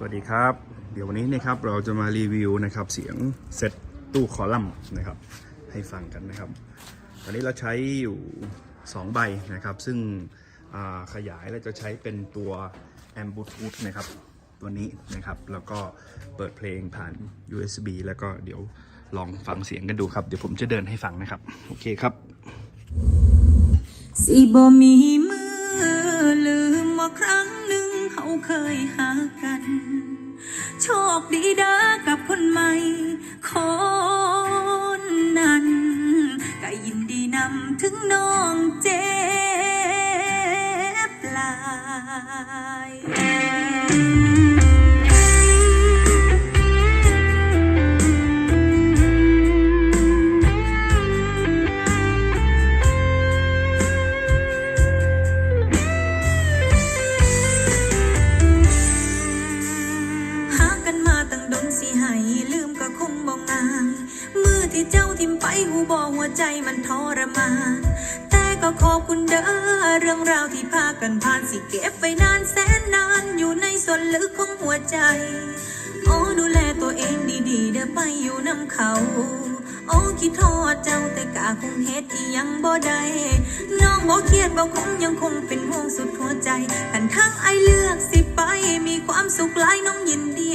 สวัสดีครับ เดี๋ยววันนี้นะครับเราจะมารีวิวนะครับเสียงเซตตู้คอลัมน์นะครับ ให้ฟังกันนะครับตอนนี้เราใช้อยู่ 2 ใบนะครับ ซึ่งขยายแล้วจะใช้เป็นตัวแอมบูทูธนะครับตัวนี้นะครับ แล้วก็เปิดเพลงผ่าน USB แล้วก็เดี๋ยวลองฟังเสียงกันดูครับ เดี๋ยวผมจะเดินให้ฟังนะครับ โอเคครับสิบ่มีมือลืมว่าครั้งหนึ่งเขาเคยหากัน คดีเด้อกับคนใหม่คนนั้นก็ยินดีนำถึงน้องเจ็บลาย ให้ลืมก็คงบ่งายมือที่เจ้าทิมไปหูบอหัวใจมันทรมานแต่ก็ขอบคุณเด้อเรื่องราวที่พากันผ่านสิเก็บไปนานแสนนานอยู่ในส่วนลึกของหัวใจโอ้ดูแลตัวเองดีๆเด้อไปอยู่นำเขาโอ้คิดทอดเจ้าแต่กาคงเฮ็ดอียังบ่ได้น้องบ่เครียดบ่คงยังคงเป็นห่วงสุดหัวใจกันทั้งไอเลือกสิไปมีความสุขหลายน้องยินดี